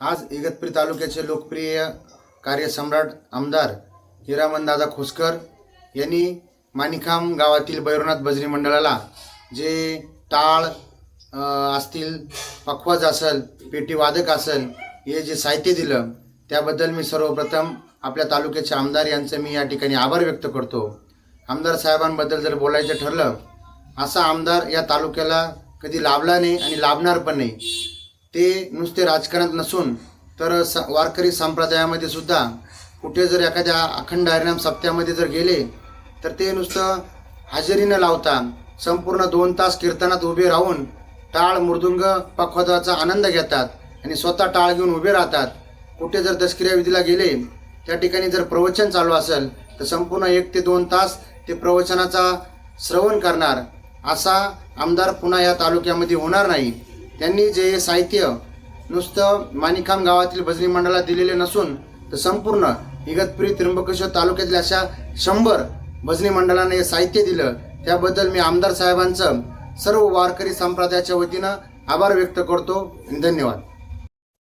आज इगतपुरी तालुक्याचे लोकप्रिय कार्यसम्राट आमदार हिरामनदादा खोसकर यांनी माणिखाम गावातील भैरवनाथ भजनी मंडळाला जे टाळ असतील पखवाज असेल पेटी वादक असेल हे जे साहित्य दिलं त्याबद्दल मी सर्वप्रथम आपल्या तालुक्याचे आमदार यांचं मी या ठिकाणी आभार व्यक्त करतो. आमदार साहेबांबद्दल जर बोलायचं ठरलं असा आमदार या तालुक्याला कधी लाभला नाही आणि लाभणार पण नाही. ते नुसते राजकारणात नसून तर स वारकरी संप्रदायामध्ये सुद्धा कुठे जर एखाद्या अखंड हरिनाम सप्त्यामध्ये जर गेले तर ते नुसतं हजेरी न लावता संपूर्ण दोन तास कीर्तनात उभे राहून टाळ मृदुंग पखवादाचा आनंद घेतात आणि स्वतः टाळ घेऊन उभे राहतात. कुठे जर दसक्रिया विधीला गेले त्या ठिकाणी जर प्रवचन चालू असेल तर संपूर्ण एक ते दोन तास ते प्रवचनाचा श्रवण करणार असा आमदार पुन्हा या तालुक्यामध्ये होणार नाही. त्यांनी जे साहित्य नुसतं माणिकाम गावातील भजनी मंडळाला दिलेले नसून तर संपूर्ण इगतपुरी त्र्यंबकेश्वर तालुक्यातील अशा शंभर भजनी मंडळाने हे साहित्य दिलं त्याबद्दल मी आमदार साहेबांचं सर्व वारकरी संप्रदायाच्या वतीनं आभार व्यक्त करतो धन्यवाद.